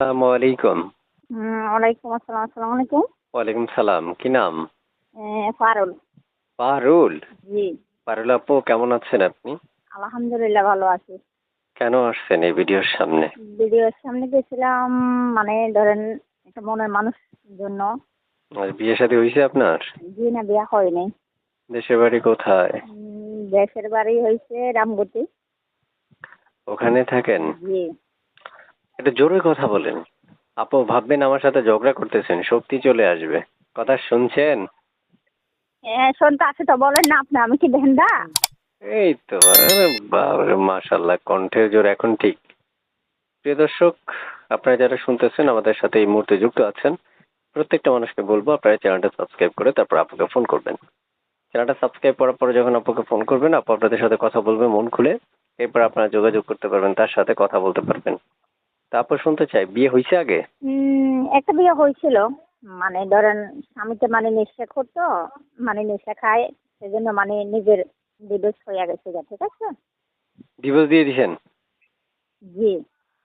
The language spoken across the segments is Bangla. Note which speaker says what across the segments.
Speaker 1: আসসালামু আলাইকুম।
Speaker 2: ওয়ালাইকুম আসসালাম আসসালামু আলাইকুম।
Speaker 1: ওয়ালাইকুম সালাম কি নাম?
Speaker 2: ফারুল।
Speaker 1: পারুল
Speaker 2: জি।
Speaker 1: পারুল আপু কেমন আছেন আপনি?
Speaker 2: আলহামদুলিল্লাহ ভালো আছি।
Speaker 1: কেন আসছেন এই ভিডিওর সামনে?
Speaker 2: ভিডিওর সামনে গেছিলাম মানে ধরেন একটা মনের মানুষ জন্য।
Speaker 1: আর বিয়ে শাদী হয়েছে আপনার?
Speaker 2: জি না বিয়া হয়নি
Speaker 1: দেশের বাড়ি কোথায়?
Speaker 2: দেশের বাড়ি হয়েছে রামগতি।
Speaker 1: ওখানে থাকেন?
Speaker 2: জি।
Speaker 1: একটু জোরে কথা বলেন। আপু ভাববেন আমার সাথে ঝগড়া করতেছেন শক্তি চলে আসবে। কথা শুনছেন?
Speaker 2: এ, শুনতে আছে তো বলেন না আপনি আমি কি ভেন্দা?
Speaker 1: এই তো মাশাল্লাহ কণ্ঠের জোর এখন ঠিক। প্রিয় দর্শক আপনারা যারা শুনতেছেন আমাদের সাথে এই মুহূর্তে যুক্ত আছেন প্রত্যেকটা মানুষকে বলব আপনারা চ্যানেলটা সাবস্ক্রাইব করে তারপর আপুকে ফোন করবেন। চ্যানেলটা সাবস্ক্রাইব করার পরে যখন আপুকে ফোন করবেন আপু আপনাদের সাথে কথা বলবে মন খুলে এরপর আপনারা যোগাযোগ করতে পারবেন তার সাথে কথা বলতে পারবেন। তারপর শুনতে চাই বিয়ে হয়েছে আগে?
Speaker 2: উম, একটা বিয়ে হয়েছিল মানে ধরেন স্বামীতে মানে নেশা করতো মানে নেশা খায় সেজন্য মানে নিজের ডিভোর্স হয়ে গেছে ঠিক আছে?
Speaker 1: ডিভোর্স দিয়ে দিয়েছেন
Speaker 2: জি।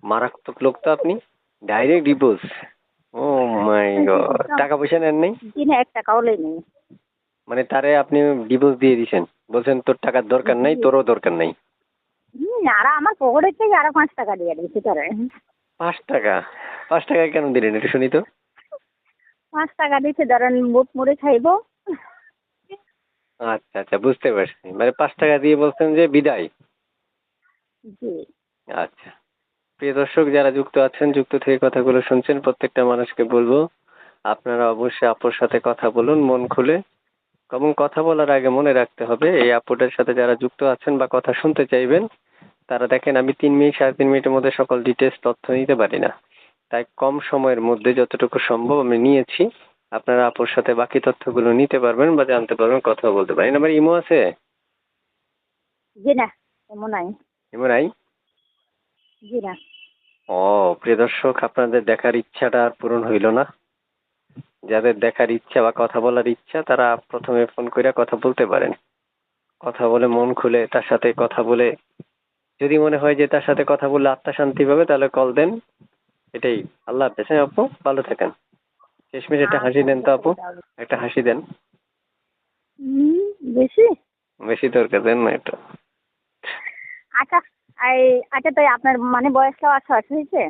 Speaker 1: মারাত্মক লোক তো আপনি। Direct divorce oh my god টাকা পয়সা নেন নাই?
Speaker 2: জি না এক টাকাও নেই।
Speaker 1: মানে তারে আপনি ডিভোর্স দিয়ে দিয়েছেন বলছেন তোর টাকার দরকার নাই তোরও দরকার নাই।
Speaker 2: হুম, আর আমার পকেটের থেকে আরও পাঁচ টাকা দিয়ে দিয়েছি তারে।
Speaker 1: পাঁচ টাকা। পাঁচ টাকা কেন দিলেন একটু শুনি তো।
Speaker 2: পাঁচ টাকা দিচ্ছে ধরেন বুট মুড়ি খাইবো।
Speaker 1: আচ্ছা আচ্ছা বুঝতে পারছি। মানে পাঁচ টাকা দিয়ে বলছেন যে বিদায়।
Speaker 2: জি।
Speaker 1: আচ্ছা। প্রিয় দর্শক যারা যুক্ত আছেন যুক্ত থেকে কথাগুলো শুনছেন প্রত্যেকটা মানুষকে বলব আপনারা অবশ্যই আপুর সাথে কথা বলুন মন খুলে। এবং কথা বলার আগে মনে রাখতে হবে এই আপুটার সাথে যারা যুক্ত আছেন বা কথা শুনতে চাইবেন তারা দেখেন আমি তিন মিনিট সাড়ে তিন মিনিটের মধ্যে সকল ডিটেলস তথ্য নিতে পারি না। তাই কম সময়ের মধ্যে যতটুকু সম্ভব আমি নিয়েছি। আপনারা আপুর সাথে বাকি তথ্যগুলো নিতে পারবেন বা জানতে পারবেন কথা বলতে পারেন। আমার ইমো আছে?
Speaker 2: জি না এমন নাই।
Speaker 1: ইমো নাই?
Speaker 2: জি না।
Speaker 1: ও প্রিয় দর্শক আপনাদের দেখার ইচ্ছাটা আর পূরণ হইল না। যাদের দেখার ইচ্ছা বা কথা বলার ইচ্ছা তারা প্রথমে ফোন করে কথা বলতে পারেন। কথা বলে মন খুলে তার সাথে কথা বলে যদি মনে হয় যে তার সাথে কথা বললে আত্মা শান্তি পাবে তাহলে কল দেন। এটাই। আল্লাহ হাফেজ। হ্যাঁ আপু ভালো থাকেন। শেষমেশ একটা হাসি দেন তো আপু। একটা হাসি দেন।
Speaker 2: বেশি?
Speaker 1: বেশি দরকার দেন না এটা।
Speaker 2: আচ্ছা আচ্ছা তাই আপনার মানে বয়সটাও আচ্ছা হয়েছে?